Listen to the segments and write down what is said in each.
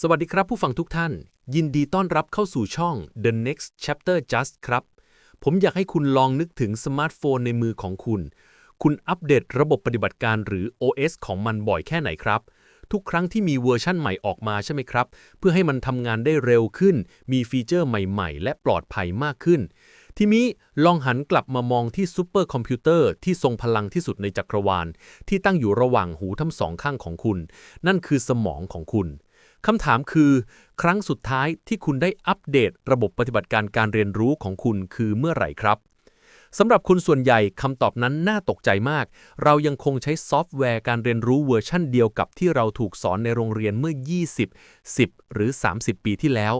สวัสดีครับผู้ฟังทุกท่าน ยินดีต้อนรับเข้าสู่ช่อง The Next Chapter Just ครับ ผมอยากให้คุณลองนึกถึงสมาร์ทโฟนในมือของคุณ คุณอัปเดตระบบปฏิบัติการหรือ OS ของมันบ่อยแค่ไหนครับ ทุกครั้งที่มีเวอร์ชั่นใหม่ออกมาใช่ไหมครับ เพื่อให้มันทำงานได้เร็วขึ้น มีฟีเจอร์ใหม่ๆ และปลอดภัยมากขึ้น ทีนี้ลองหันกลับมามองที่ซูเปอร์คอมพิวเตอร์ที่ทรงพลังที่สุดในจักรวาล ที่ตั้งอยู่ระหว่างหูทั้งสองข้างของคุณ นั่นคือสมองของคุณ คำถามคือ ครั้งสุดท้ายที่คุณได้อัปเดตระบบปฏิบัติการการเรียนรู้ของคุณคือเมื่อไหร่ครับสำหรับคุณส่วนใหญ่คำตอบนั้นน่าตกใจมาก เรายังคงใช้ซอฟต์แวร์การเรียนรู้เวอร์ชั่นเดียวกับที่เราถูกสอนในโรงเรียนเมื่อ 20 10 หรือ 30 ปีที่แล้ว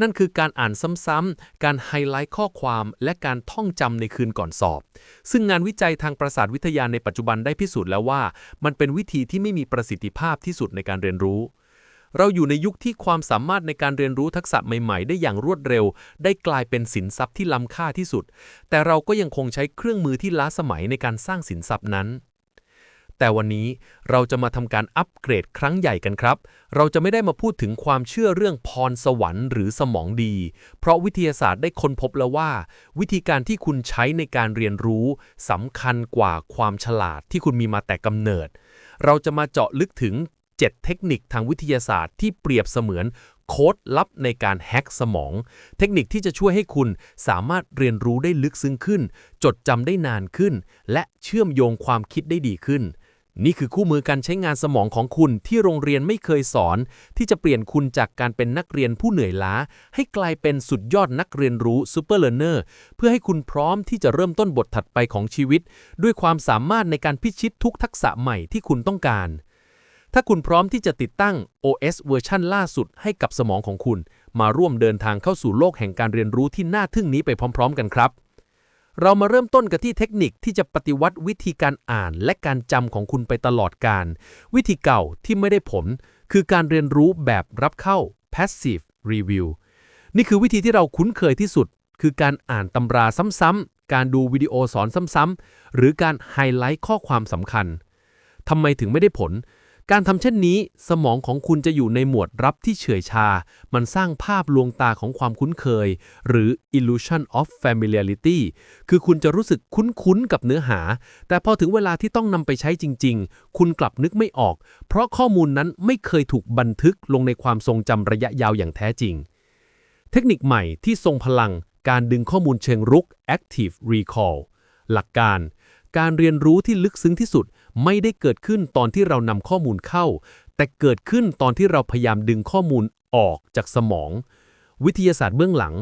นั่นคือการอ่านซ้ำๆ การไฮไลท์ข้อความและการท่องจำในคืนก่อนสอบ ซึ่งงานวิจัยทางประสาทวิทยาในปัจจุบันได้พิสูจน์แล้วว่า มันเป็นวิธีที่ไม่มีประสิทธิภาพที่สุดในการเรียนรู้ เราอยู่ในยุคที่ความสามารถในการเรียนรู้ทักษะใหม่ๆ ได้อย่างรวดเร็ว ได้กลายเป็นสินทรัพย์ที่ล้ำค่าที่สุด แต่เราก็ยังคงใช้เครื่องมือที่ล้าสมัยในการสร้างสินทรัพย์นั้น แต่วันนี้เราจะมาทำการอัปเกรดครั้งใหญ่กันครับ เราจะไม่ได้มาพูดถึงความเชื่อเรื่องพรสวรรค์หรือสมองดี เพราะวิทยาศาสตร์ได้ค้นพบแล้วว่า วิธีการที่คุณใช้ในการเรียนรู้สำคัญกว่าความฉลาดที่คุณมีมาแต่กำเนิดเราจะมาเจาะลึกถึง 7 เทคนิคทางวิทยาศาสตร์ที่เปรียบเสมือนโค้ดลับในการแฮ็กสมอง เทคนิคที่จะช่วยให้คุณสามารถเรียนรู้ได้ลึกซึ้งขึ้น จดจำได้นานขึ้น และเชื่อมโยงความคิดได้ดีขึ้น นี่คือคู่มือการใช้งานสมองของคุณที่โรงเรียนไม่เคยสอน ที่จะเปลี่ยนคุณจากการเป็นนักเรียนผู้เหนื่อยล้า ให้กลายเป็นสุดยอดนักเรียนรู้ซูเปอร์เลอร์เนอร์เพื่อให้คุณพร้อมที่จะเริ่มต้นบทถัดไปของชีวิต ด้วยความสามารถในการพิชิตทุกทักษะใหม่ที่คุณต้องการ ถ้าคุณพร้อมที่จะติดตั้ง OS เวอร์ชันล่าสุดให้กับสมองของคุณ มาร่วมเดินทางเข้าสู่โลกแห่งการเรียนรู้ที่น่าทึ่งนี้ไปพร้อม ๆ กันครับ เรามาเริ่มต้นกันที่เทคนิคที่จะปฏิวัติวิธีการอ่านและการจำของคุณไปตลอดการ วิธีเก่าที่ไม่ได้ผล คือการเรียนรู้แบบรับเข้า passive review นี่คือวิธีที่เราคุ้นเคยที่สุด คือการอ่านตำราซ้ำๆการดูวิดีโอสอนซ้ำๆหรือการไฮไลท์ข้อความสำคัญทำไมถึงไม่ได้ผล การทำเช่นนี้ สมองของคุณจะอยู่ในหมวดรับที่เฉื่อยชา มันสร้างภาพลวงตาของความคุ้นเคย หรือ illusion of familiarity คือคุณจะรู้สึกคุ้นๆกับเนื้อหา แต่พอถึงเวลาที่ต้องนำไปใช้จริง ๆ คุณกลับนึกไม่ออก เพราะข้อมูลนั้นไม่เคยถูกบันทึกลงในความทรงจำระยะยาวอย่างแท้จริง เทคนิคใหม่ที่ทรงพลัง การดึงข้อมูลเชิงรุก active recall หลักการ การเรียนรู้ที่ลึกซึ้งที่สุด ไม่ได้เกิดขึ้นตอนที่เรานำข้อมูลเข้า แต่เกิดขึ้นตอนที่เราพยายามดึงข้อมูลออกจากสมอง วิทยาศาสตร์เบื้องหลัง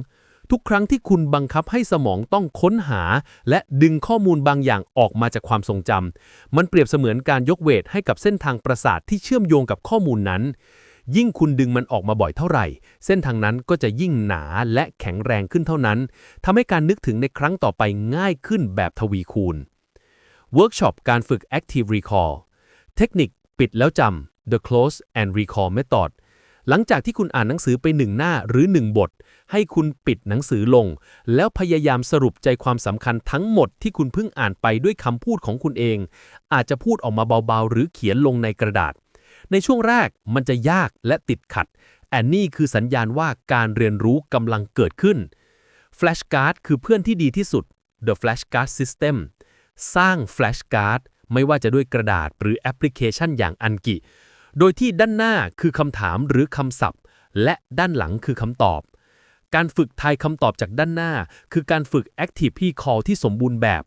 ทุกครั้งที่คุณบังคับให้สมองต้องค้นหา และดึงข้อมูลบางอย่างออกมาจากความทรงจำมันเปรียบเสมือนการยกเวทให้กับเส้นทางประสาทที่เชื่อมโยงกับข้อมูลนั้น ยิ่งคุณดึงมันออกมาบ่อยเท่าไหร่ เส้นทางนั้นก็จะยิ่งหนาและแข็งแรงขึ้นเท่านั้นทำให้การนึกถึงในครั้งต่อไปง่ายขึ้นแบบทวีคูณ เวิร์กช็อปการฝึก Active Recall เทคนิคปิดแล้วจำ The Close and Recall Method หลังจากที่คุณอ่านหนังสือไปหนึ่งหน้าหรือหนึ่งบท ให้คุณปิดหนังสือลง แล้วพยายามสรุปใจความสำคัญทั้งหมดที่คุณเพิ่งอ่านไปด้วยคำพูดของคุณเอง อาจจะพูดออกมาเบาๆ หรือเขียนลงในกระดาษ ในช่วงแรกมันจะยากและติดขัดแอนนี่คือสัญญาณว่าการเรียนรู้กำลังเกิดขึ้น Flashcard คือเพื่อนที่ดีที่สุด The Flashcard System สร้าง Flashcard ไม่ว่าจะด้วยกระดาษหรือแอปพลิเคชันอย่างอันกิ โดยที่ด้านหน้าคือคำถามหรือคำศัพท์ และด้านหลังคือคำตอบ การฝึกทายคำตอบจากด้านหน้า คือการฝึก Active Recall ที่สมบูรณ์แบบ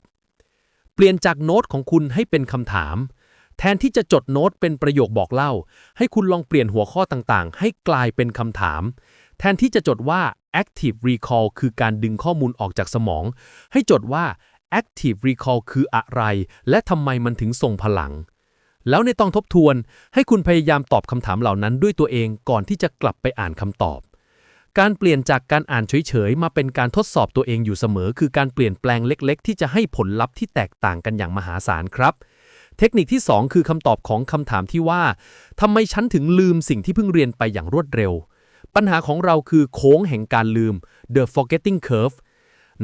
เปลี่ยนจากโน้ตของคุณให้เป็นคำถาม แทนที่จะจดโน้ตเป็นประโยคบอกเล่า ให้คุณลองเปลี่ยนหัวข้อต่างๆ ให้กลายเป็นคำถาม แทนที่จะจดว่า active recall คือการดึงข้อมูลออกจากสมอง ให้จดว่า active recall คืออะไร และทำไมมันถึงส่งพลัง แล้วในตอนทบทวนให้คุณพยายามตอบคำถามเหล่านั้นด้วยตัวเองก่อนที่จะกลับไปอ่านคำตอบ การเปลี่ยนจากการอ่านเฉยๆ มาเป็นการทดสอบตัวเองอยู่เสมอ คือการเปลี่ยนแปลงเล็กๆ ที่จะให้ผลลัพธ์ที่แตกต่างกันอย่างมหาศาลครับ เทคนิคที่ 2 คือคำตอบของคำถามที่ว่าทำไมฉันถึงลืมสิ่งที่เพิ่งเรียนไปอย่างรวดเร็วปัญหาของเราคือโค้งแห่งการลืม the forgetting curve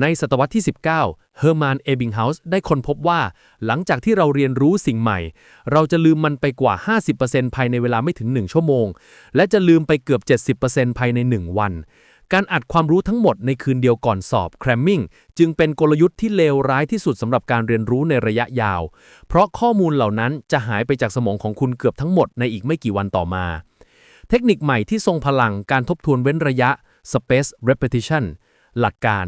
ในศตวรรษที่ 19 เฮอร์มาน เอบิงเฮาส์ได้ค้นพบว่า หลังจากที่เราเรียนรู้สิ่งใหม่ เราจะลืมมันไปกว่า 50%ภายในเวลาไม่ถึง 1 ชั่วโมง และจะลืมไปเกือบ 70%ภายใน 1 วัน การอัดความรู้ทั้งหมดในคืนเดียวก่อนสอบ cramming จึงเป็นกลยุทธ์ที่เลวร้ายที่สุดสำหรับการเรียนรู้ในระยะยาว เพราะข้อมูลเหล่านั้นจะหายไปจากสมองของคุณเกือบทั้งหมดในอีกไม่กี่วันต่อมา เทคนิคใหม่ที่ทรงพลังการทบทวนเว้นระยะ space repetition หลักการ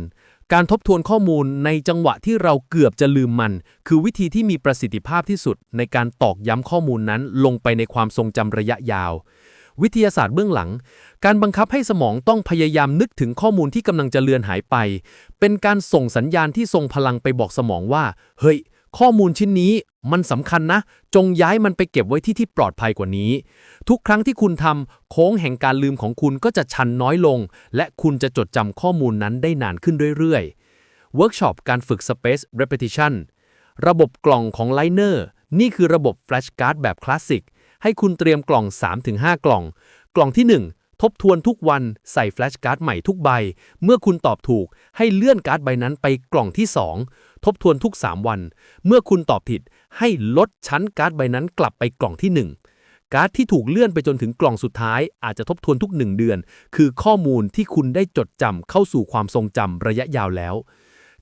การทบทวนข้อมูลในจังหวะที่เราเกือบจะลืมมัน คือวิธีที่มีประสิทธิภาพที่สุด ในการตอกย้ำข้อมูลนั้นลงไปในความทรงจำระยะยาว วิทยาศาสตร์เบื้องหลัง การบังคับให้สมองต้องพยายามนึกถึงข้อมูลที่กำลังจะเลือนหายไป เป็นการส่งสัญญาณที่ทรงพลังไปบอกสมองว่า เฮ้ย ข้อมูลชิ้นนี้ มันสำคัญนะ จงย้ายมันไปเก็บไว้ที่ที่ปลอดภัยกว่านี้ ทุกครั้งที่คุณทำโค้งแห่งการลืมของคุณก็จะชันน้อยลง และคุณจะจดจำข้อมูลนั้นได้นานขึ้นเรื่อยๆเวิร์กช็อปการฝึก Space Repetition ระบบกล่องของ Liner นี่คือระบบ Flash Card แบบคลาสสิก ให้คุณเตรียมกล่อง 3-5 กล่อง กล่องที่ 1ทบทวนทุกวันใส่แฟลชการ์ดใหม่ทุกใบ เมื่อคุณตอบถูก ให้เลื่อนการ์ดใบนั้นไปกล่องที่ 2 ทบทวนทุก 3 วัน เมื่อคุณตอบผิด ให้ลดชั้นการ์ดใบนั้นกลับไปกล่องที่ 1 การ์ดที่ถูกเลื่อนไปจนถึงกล่องสุดท้าย อาจจะทบทวนทุก 1 เดือน คือข้อมูลที่คุณได้จดจำเข้าสู่ความทรงจำระยะยาวแล้ว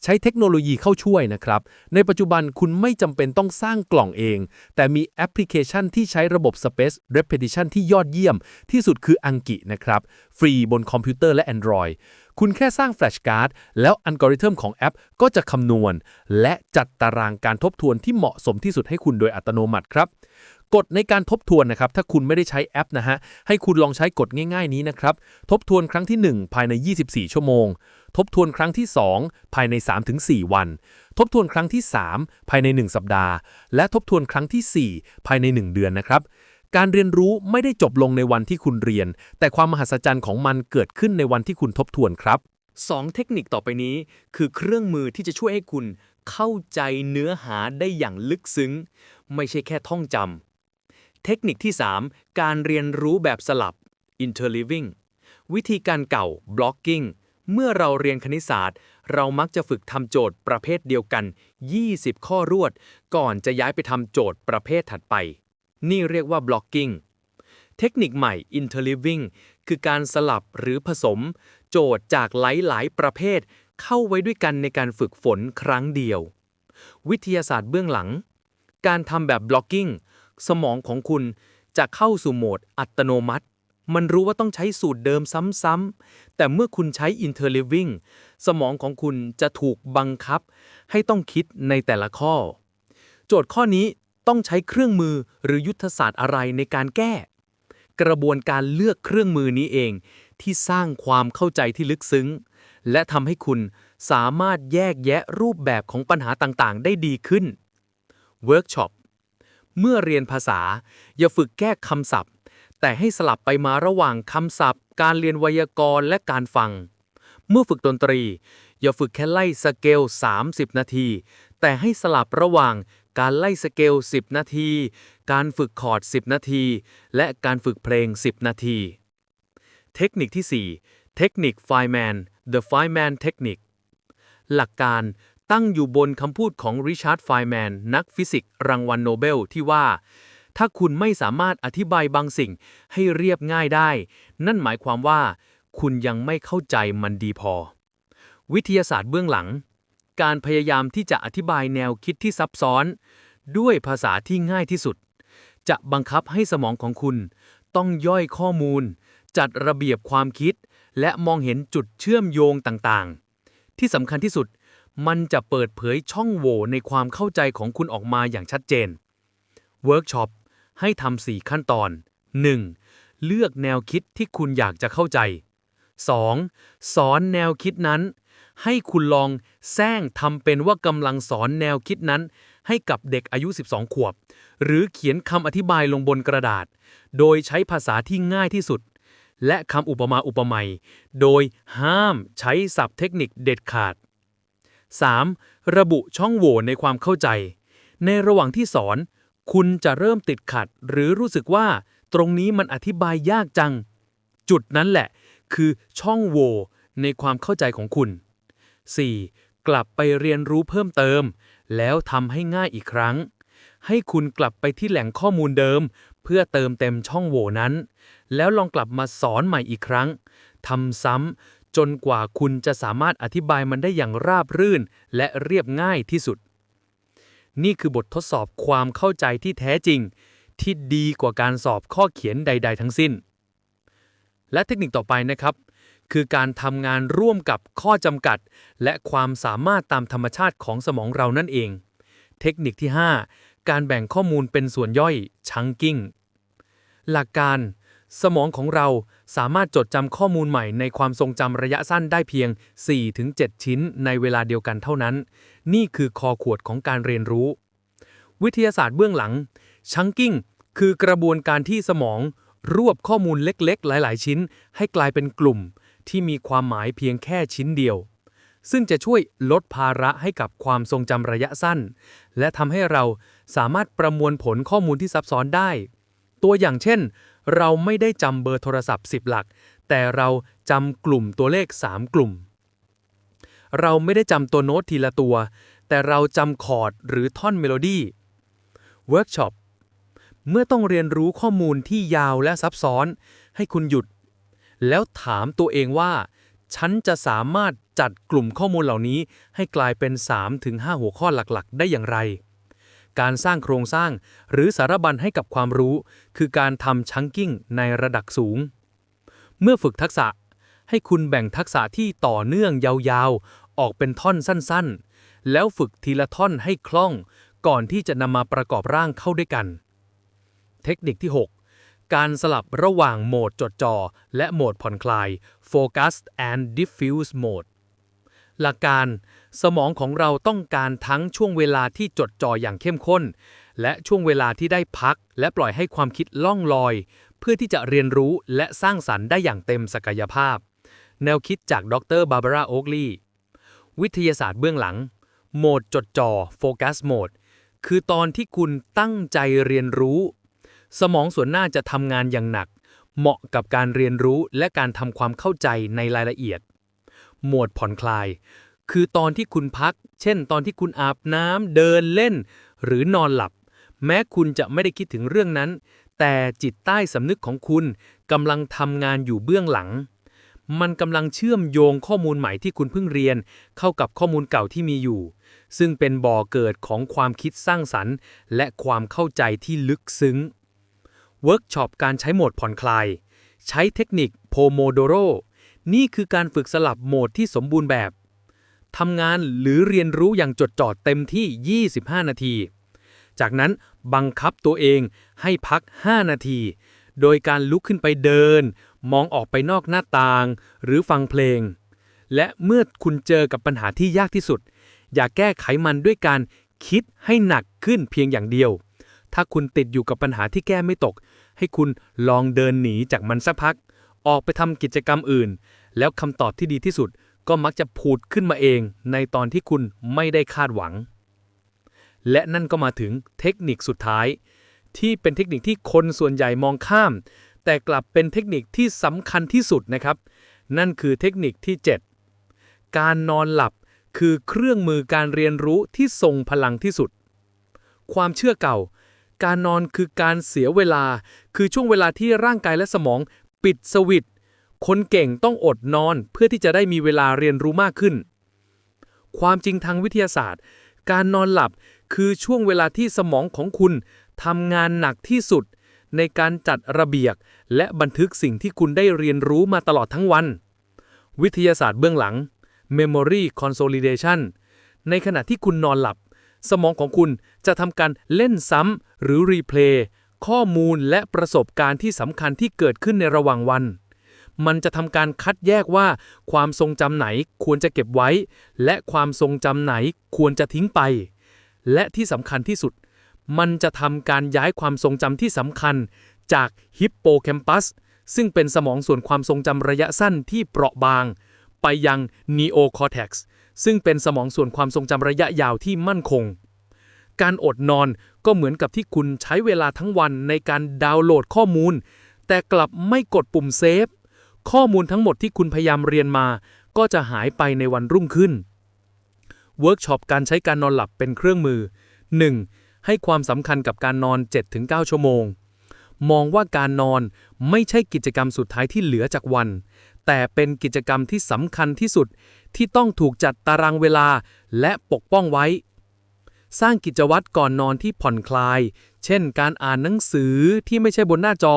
ใช้เทคโนโลยีเข้าช่วยนะครับ ในปัจจุบันคุณไม่จำเป็นต้องสร้างกล่องเอง แต่มีแอปพลิเคชันที่ใช้ระบบ Space Repetition ที่ยอดเยี่ยม ที่สุดคืออังกินะครับ ฟรีบนคอมพิวเตอร์และ Android คุณแค่สร้างแฟลชการ์ดแล้วอัลกอริทึมของแอปก็จะคำนวณ และจัดตารางการทบทวนที่เหมาะสมที่สุดให้คุณโดยอัตโนมัติครับกฎในการทบทวนนะครับ ถ้าคุณไม่ได้ใช้แอปนะฮะ ให้คุณลองใช้กฎง่ายๆนี้นะครับ ทบทวนครั้งที่ 1 ภายใน 24 ชั่วโมง ทบทวนครั้งที่ 2 ภายใน 3-4 วัน ทบทวนครั้งที่ 3 ภายใน 1 สัปดาห์ และทบทวนครั้งทีสี่4 ภายใน 1 เดือนนะครับ การเรียนรู้ไม่ได้จบลงในวันที่คุณเรียน แต่ความมหัศจรรย์ของมันเกิดขึ้นในวันที่คุณทบทวนครับ 2 เทคนิคต่อไปนี้ คือเครื่องมือที่จะช่วยให้คุณเข้าใจเนื้อหาได้อย่างลึกซึ้ง ไม่ใช่แค่ท่องจำเทคนิคที่ 3 การเรียนรู้แบบสลับ interleaving วิธีการเก่า blocking เมื่อเราเรียนคณิตศาสตร์ เรามักจะฝึกทำโจทย์ประเภทเดียวกัน 20 ข้อรวด ก่อนจะย้ายไปทำโจทย์ประเภทถัดไป นี่เรียกว่า blocking เทคนิคใหม่ interleaving คือการสลับหรือผสม โจทย์จากหลาย ๆ ประเภท เข้าไว้ด้วยกันในการฝึกฝนครั้งเดียว วิทยาศาสตร์เบื้องหลัง การทำแบบ blocking สมองของคุณจะเข้าสู่โหมดอัตโนมัติ มันรู้ว่าต้องใช้สูตรเดิมซ้ำ ๆ แต่เมื่อคุณใช้ interleaving สมองของคุณจะถูกบังคับ ให้ต้องคิดในแต่ละข้อ โจทย์ข้อนี้ ต้องใช้เครื่องมือหรือยุทธศาสตร์อะไรในการแก้ กระบวนการเลือกเครื่องมือนี้เอง ที่สร้างความเข้าใจที่ลึกซึ้ง และทำให้คุณสามารถแยกแยะรูปแบบของปัญหาต่างๆ ได้ดีขึ้นเวิร์กช็อปเมื่อเรียนภาษา อย่าฝึกแก้คำศัพท์ แต่ให้สลับไปมาระหว่างคำศัพท์ การเรียนไวยากรณ์และการฟัง เมื่อฝึกดนตรี อย่าฝึกแค่ไล่สเกล 30 นาที แต่ให้สลับระหว่าง การไล่สเกล 10 นาที การฝึกคอร์ด 10 นาที และการฝึกเพลง 10 นาที เทคนิคที่ 4 เทคนิค Feynman The Feynman Technique หลักการตั้งอยู่บนคำพูดของริชาร์ดไฟแมนนักฟิสิกส์รางวัลโนเบลที่ว่า ถ้าคุณไม่สามารถอธิบายบางสิ่งให้เรียบง่ายได้ นั่นหมายความว่า คุณยังไม่เข้าใจมันดีพอ วิทยาศาสตร์เบื้องหลัง การพยายามที่จะอธิบายแนวคิดที่ซับซ้อน ด้วยภาษาที่ง่ายที่สุด จะบังคับให้สมองของคุณ ต้องย่อยข้อมูล จัดระเบียบความคิด และมองเห็นจุดเชื่อมโยงต่างๆ ที่สำคัญที่สุด มันจะเปิดเผยช่องโหว่ในความเข้าใจของคุณออกมาอย่างชัดเจนเวิร์กช็อปให้ทำ4ขั้นตอน 1. เลือกแนวคิดที่คุณอยากจะเข้าใจ 2. สอนแนวคิดนั้น ให้คุณลองแซงทำเป็นว่ากำลังสอนแนวคิดนั้น ให้กับเด็กอายุ 12 ขวบ หรือเขียนคำอธิบายลงบนกระดาษ โดยใช้ภาษาที่ง่ายที่สุด และคำอุปมาอุปไมยโดยห้ามใช้ศัพท์เทคนิคเด็ดขาด 3. ระบุช่องโหว่ในความเข้าใจ ในระหว่างที่สอน คุณจะเริ่มติดขัด หรือรู้สึกว่า ตรงนี้มันอธิบายยากจัง จุดนั้นแหละ คือช่องโหว่ในความเข้าใจของคุณ 4. กลับไปเรียนรู้เพิ่มเติม แล้วทำให้ง่ายอีกครั้ง ให้คุณกลับไปที่แหล่งข้อมูลเดิม เพื่อเติมเต็มช่องโหว่นั้น แล้วลองกลับมาสอนใหม่อีกครั้งทำซ้ำจนกว่าคุณจะสามารถอธิบายมันได้อย่างราบรื่น และเรียบง่ายที่สุด นี่คือบททดสอบความเข้าใจที่แท้จริง ที่ดีกว่าการสอบข้อเขียนใด ๆ ทั้งสิ้น และเทคนิคต่อไปนะครับ คือการทำงานร่วมกับข้อจำกัด และความสามารถตามธรรมชาติของสมองเรานั่นเอง เทคนิคที่ 5 การแบ่งข้อมูลเป็นส่วนย่อย chunking หลักการสมองของเราสามารถจดจำข้อมูลใหม่ในความทรงจำระยะสั้นได้เพียง 4-7 ชิ้นในเวลาเดียวกันเท่านั้น นี่คือคอขวดของการเรียนรู้ วิทยาศาสตร์เบื้องหลัง chunking คือกระบวนการที่สมองรวบข้อมูลเล็กๆ หลาย ๆ ชิ้น ให้กลายเป็นกลุ่ม ที่มีความหมายเพียงแค่ชิ้นเดียว ซึ่งจะช่วยลดภาระให้กับความทรงจำระยะสั้น และทำให้เราสามารถประมวลผลข้อมูลที่ซับซ้อนได้ ตัวอย่างเช่น เราไม่ได้จำเบอร์โทรศัพท์ 10 หลัก แต่เราจำกลุ่มตัวเลข 3 กลุ่ม เราไม่ได้จำตัวโน้ตทีละตัว แต่เราจำคอร์ดหรือท่อนเมโลดี้เวิร์กช็อปเมื่อต้องเรียนรู้ข้อมูลที่ยาวและซับซ้อน ให้คุณหยุด แล้วถามตัวเองว่า ฉันจะสามารถจัดกลุ่มข้อมูลเหล่านี้ ให้กลายเป็น 3-5 หัวข้อหลักๆ ได้อย่างไร การสร้างโครงสร้างหรือสารบัญให้กับความรู้ คือการทำชังกิ้งในระดับสูง เมื่อฝึกทักษะให้คุณแบ่งทักษะที่ต่อเนื่องยาวๆ ออกเป็นท่อนสั้นๆ แล้วฝึกทีละท่อนให้คล่อง ก่อนที่จะนำมาประกอบร่างเข้าด้วยกัน เทคนิคที่ 6 การสลับระหว่างโหมดจดจ่อและโหมดผ่อนคลาย Focus and Diffuse Mode หลักการ สมองของเราต้องการทั้งช่วงเวลาที่จดจ่ออย่างเข้มข้น และช่วงเวลาที่ได้พัก และปล่อยให้ความคิดล่องลอย เพื่อที่จะเรียนรู้และสร้างสรรค์ได้อย่างเต็มศักยภาพ แนวคิดจากดรบาบาร่าโอ๊กลีวิทยาศาสตร์เบื้องหลัง โหมดจดจ่อ Focus Mode คือตอนที่คุณตั้งใจเรียนรู้ สมองส่วนหน้าจะทำงานอย่างหนัก เหมาะกับการเรียนรู้และการทำความเข้าใจในรายละเอียด โหมดผ่อนคลาย คือตอนที่คุณพัก เช่น ตอนที่คุณอาบน้ำเดินเล่น หรือนอนหลับ แม้คุณจะไม่ได้คิดถึงเรื่องนั้น แต่จิตใต้สำนึกของคุณกำลังทำงานอยู่เบื้องหลัง มันกำลังเชื่อมโยงข้อมูลใหม่ที่คุณเพิ่งเรียน เข้ากับข้อมูลเก่าที่มีอยู่ ซึ่งเป็นบ่อเกิดของความคิดสร้างสรรค์ และความเข้าใจที่ลึกซึ้ง เวิร์กช็อปการใช้โหมดผ่อนคลาย ใช้เทคนิคโพโมโดโรนี่คือการฝึกสลับโหมดที่สมบูรณ์แบบทำงานหรือเรียนรู้อย่างจดจ่อเต็มที่ 25 นาที จากนั้นบังคับตัวเองให้พัก 5 นาที โดยการลุกขึ้นไปเดิน มองออกไปนอกหน้าต่าง หรือฟังเพลง และเมื่อคุณเจอกับปัญหาที่ยากที่สุด อย่าแก้ไขมันด้วยการคิดให้หนักขึ้นเพียงอย่างเดียว ถ้าคุณติดอยู่กับปัญหาที่แก้ไม่ตก ให้คุณลองเดินหนีจากมันสักพัก ออกไปทำกิจกรรมอื่น แล้วคำตอบที่ดีที่สุดก็มักจะผุดขึ้นมาเองในตอนที่คุณไม่ได้คาดหวัง และนั่นก็มาถึงเทคนิคสุดท้าย ที่เป็นเทคนิคที่คนส่วนใหญ่มองข้าม แต่กลับเป็นเทคนิคที่สำคัญที่สุดนะครับ นั่นคือเทคนิคที่ 7 การนอนหลับคือเครื่องมือการเรียนรู้ที่ทรงพลังที่สุด ความเชื่อเก่า การนอนคือการเสียเวลา คือช่วงเวลาที่ร่างกายและสมองปิดสวิตช์คนเก่งต้องอดนอนเพื่อที่จะได้มีเวลาเรียนรู้มากขึ้น ความจริงทางวิทยาศาสตร์ การนอนหลับคือช่วงเวลาที่สมองของคุณทำงานหนักที่สุด ในการจัดระเบียบและบันทึกสิ่งที่คุณได้เรียนรู้มาตลอดทั้งวัน วิทยาศาสตร์เบื้องหลัง Memory Consolidation ในขณะที่คุณนอนหลับ สมองของคุณจะทำการเล่นซ้ำหรือรีเพลย์ข้อมูลและประสบการณ์ที่สำคัญที่เกิดขึ้นในระหว่างวัน มันจะทำการคัดแยกว่า ความทรงจำไหนควรจะเก็บไว้ และความทรงจำไหนควรจะทิ้งไป และที่สำคัญที่สุด มันจะทำการย้ายความทรงจำที่สำคัญ จากฮิปโปแคมปัสซึ่งเป็นสมองส่วนความทรงจำระยะสั้นที่เปราะบาง ไปยังนีโอคอร์เท็กซ์ ซึ่งเป็นสมองส่วนความทรงจำระยะยาวที่มั่นคง การอดนอนก็เหมือนกับที่คุณใช้เวลาทั้งวันในการดาวน์โหลดข้อมูล แต่กลับไม่กดปุ่มเซฟ ข้อมูลทั้งหมดที่คุณพยายามเรียนมา ก็จะหายไปในวันรุ่งขึ้น เวิร์กช็อปการใช้การนอนหลับเป็นเครื่องมือ 1. ให้ความสำคัญกับการนอน 7-9 ชั่วโมง มองว่าการนอนไม่ใช่กิจกรรมสุดท้ายที่เหลือจากวัน แต่เป็นกิจกรรมที่สำคัญที่สุดที่ต้องถูกจัดตารางเวลาและปกป้องไว้ สร้างกิจวัตรก่อนนอนที่ผ่อนคลาย เช่น การอ่านหนังสือที่ไม่ใช่บนหน้าจอ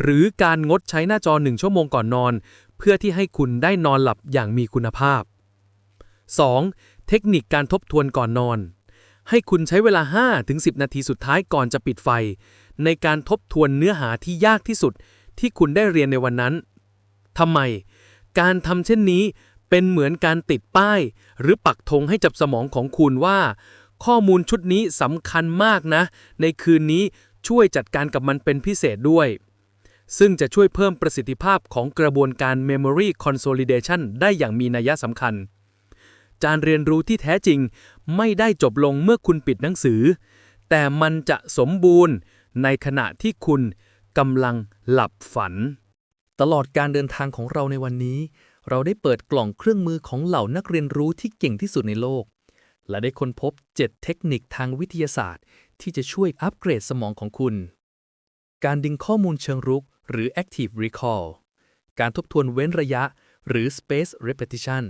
หรือการงดใช้หน้าจอหนึ่งชั่วโมงก่อนนอน เพื่อที่ให้คุณได้นอนหลับอย่างมีคุณภาพ 2. เทคนิคการทบทวนก่อนนอน ให้คุณใช้เวลา 5-10 นาทีสุดท้ายก่อนจะปิดไฟ ในการทบทวนเนื้อหาที่ยากที่สุดที่คุณได้เรียนในวันนั้น ทำไม การทำเช่นนี้เป็นเหมือนการติดป้าย หรือปักธงให้จับสมองของคุณว่า ข้อมูลชุดนี้สำคัญมากนะ ในคืนนี้ช่วยจัดการกับมันเป็นพิเศษด้วย ซึ่งจะช่วยเพิ่มประสิทธิภาพของกระบวนการ Memory Consolidation ได้อย่างมีนัยสำคัญ การเรียนรู้ที่แท้จริงไม่ได้จบลงเมื่อคุณปิดหนังสือ แต่มันจะสมบูรณ์ในขณะที่คุณกำลังหลับฝัน ตลอดการเดินทางของเราในวันนี้ เราได้เปิดกล่องเครื่องมือของเหล่านักเรียนรู้ที่เก่งที่สุดในโลก และได้ค้นพบ 7 เทคนิคทางวิทยาศาสตร์ ที่จะช่วยอัปเกรดสมองของคุณ การดึงข้อมูลเชิงรุก หรือ active recall การทบทวนเว้นระยะ หรือ space repetition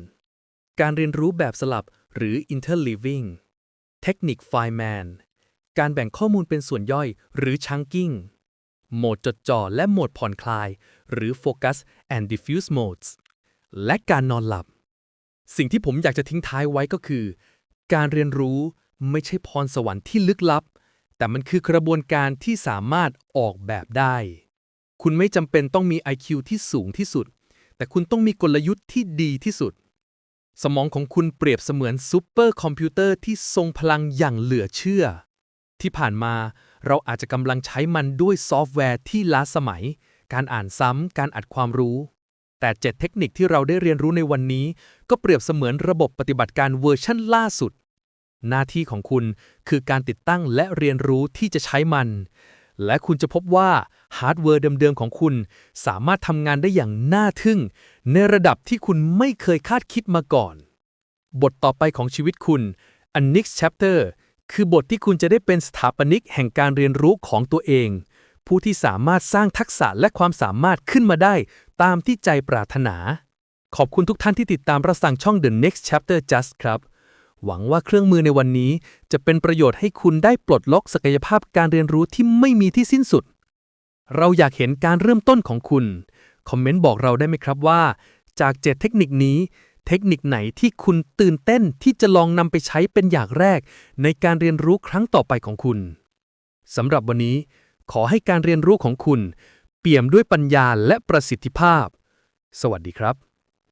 การเรียนรู้แบบสลับ หรือ interleaving เทคนิค Fireman การแบ่งข้อมูลเป็นส่วนย่อย หรือ chunking โหมดจดจ่อและโหมดผ่อนคลาย หรือ Focus and Diffuse Modes และการนอนหลับ สิ่งที่ผมอยากจะทิ้งท้ายไว้ก็คือ การเรียนรู้ไม่ใช่พรสวรรค์ที่ลึกลับ แต่มันคือกระบวนการที่สามารถออกแบบได้ คุณไม่จำเป็นต้องมี IQ ที่สูงที่สุด แต่คุณต้องมีกลยุทธ์ที่ดีที่สุด สมองของคุณเปรียบเสมือนซูเปอร์คอมพิวเตอร์ที่ทรงพลังอย่างเหลือเชื่อ ที่ผ่านมา เราอาจจะกำลังใช้มันด้วยซอฟต์แวร์ที่ล้าสมัย การอ่านซ้ำ การอัดความรู้ แต่เจ็ดเทคนิคที่เราได้เรียนรู้ในวันนี้ ก็เปรียบเสมือนระบบปฏิบัติการเวอร์ชั่นล่าสุด หน้าที่ของคุณคือการติดตั้งและเรียนรู้ที่จะใช้มัน และคุณจะพบว่าฮาร์ดแวร์เดิมๆของคุณ สามารถทำงานได้อย่างน่าทึ่ง ในระดับที่คุณไม่เคยคาดคิดมาก่อน บทต่อไปของชีวิตคุณ A Next Chapter คือบทที่คุณจะได้เป็นสถาปนิกแห่งการเรียนรู้ของตัวเอง ผู้ที่สามารถสร้างทักษะและความสามารถขึ้นมาได้ตามที่ใจปรารถนา ขอบคุณทุกท่านที่ติดตามรับสั่งช่อง The Next Chapter Just ครับ หวังว่าเครื่องมือในวันนี้จะเป็นประโยชน์ให้คุณได้ปลดล็อกศักยภาพการเรียนรู้ที่ไม่มีที่สิ้นสุด เราอยากเห็นการเริ่มต้นของคุณ คอมเมนต์บอกเราได้ไหมครับว่า จากเจ็ดเทคนิคนี้ เทคนิคไหนที่คุณตื่นเต้นที่จะลองนำไปใช้เป็นอย่างแรก ในการเรียนรู้ครั้งต่อไปของคุณสำหรับวันนี้ ขอให้การเรียนรู้ของคุณ เปี่ยมด้วยปัญญาและประสิทธิภาพ สวัสดีครับ